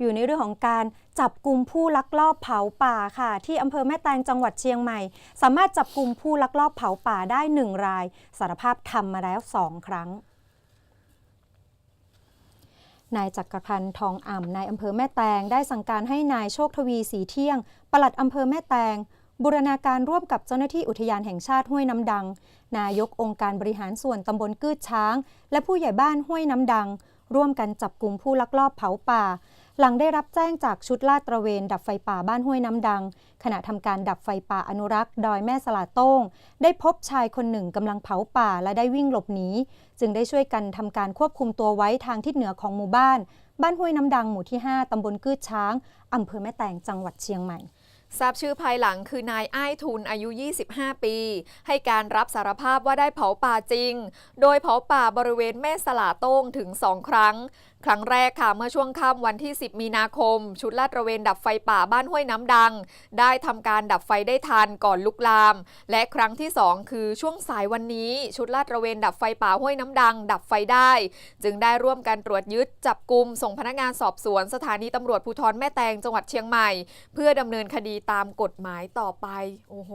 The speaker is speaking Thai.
อยู่ในเรื่องของการจับกลุ่มผู้ลักลอบเผาป่าค่ะ ที่อำเภอแม่แตงจังหวัดเชียงใหม่ สามารถจับกลุ่มผู้ลักลอบเผาป่าได้หนึ่งราย สารภาพทำมาแล้วสองครั้งนายจักรพันธ์ทองอ่ำนายอำเภอแม่แตงได้สั่งการให้นายโชคทวีสีเที่ยง ปลัดอำเภอแม่แตงบูรณาการร่วมกับเจ้าหน้าที่อุทยานแห่งชาติห้วยน้ำดัง นายกองค์การบริหารส่วนตำบลกืดช้าง และผู้ใหญ่บ้านห้วยน้ำดัง ร่วมกันจับกลุ่มผู้ลักลอบเผาป่า หลังได้รับแจ้งจากชุดลาดตระเวนดับไฟป่าบ้านห้วยน้ำดัง ขณะทำการดับไฟป่าอนุรักษ์ดอยแม่สลาโต้ง ได้พบชายคนหนึ่งกำลังเผาป่าและได้วิ่งหลบหนีจึงได้ช่วยกันทำการควบคุมตัวไว้ทางทิศเหนือของหมู่บ้าน บ้านห้วยน้ำดังหมู่ที่ 5 ตำบลกืดช้างอำเภอแม่แตงจังหวัดเชียงใหม่ทราบชื่อภายหลังคือนายอ้ายทุนอายุ 25 ปี ให้การรับสารภาพว่าได้เผาป่าจริง โดยเผาป่าบริเวณแม่สลาโต้งถึง2ครั้ง ครั้งแรกค่ะเมื่อช่วงค่ำวันที่ 10 มีนาคม ชุดลาดตระเวนดับไฟป่าบ้านห้วยน้ำดัง ได้ทำการดับไฟได้ทันก่อนลุกลาม และครั้งที่ 2 คือช่วงสายวันนี้ ชุดลาดตระเวนดับไฟป่าห้วยน้ำดัง ดับไฟได้ จึงได้ร่วมกันตรวจยึดจับกลุ่มส่งพนักงานสอบสวนสถานีตำรวจภูธรแม่แตงจังหวัดเชียงใหม่ เพื่อดำเนินคดีตามกฎหมายต่อไปโอ้โห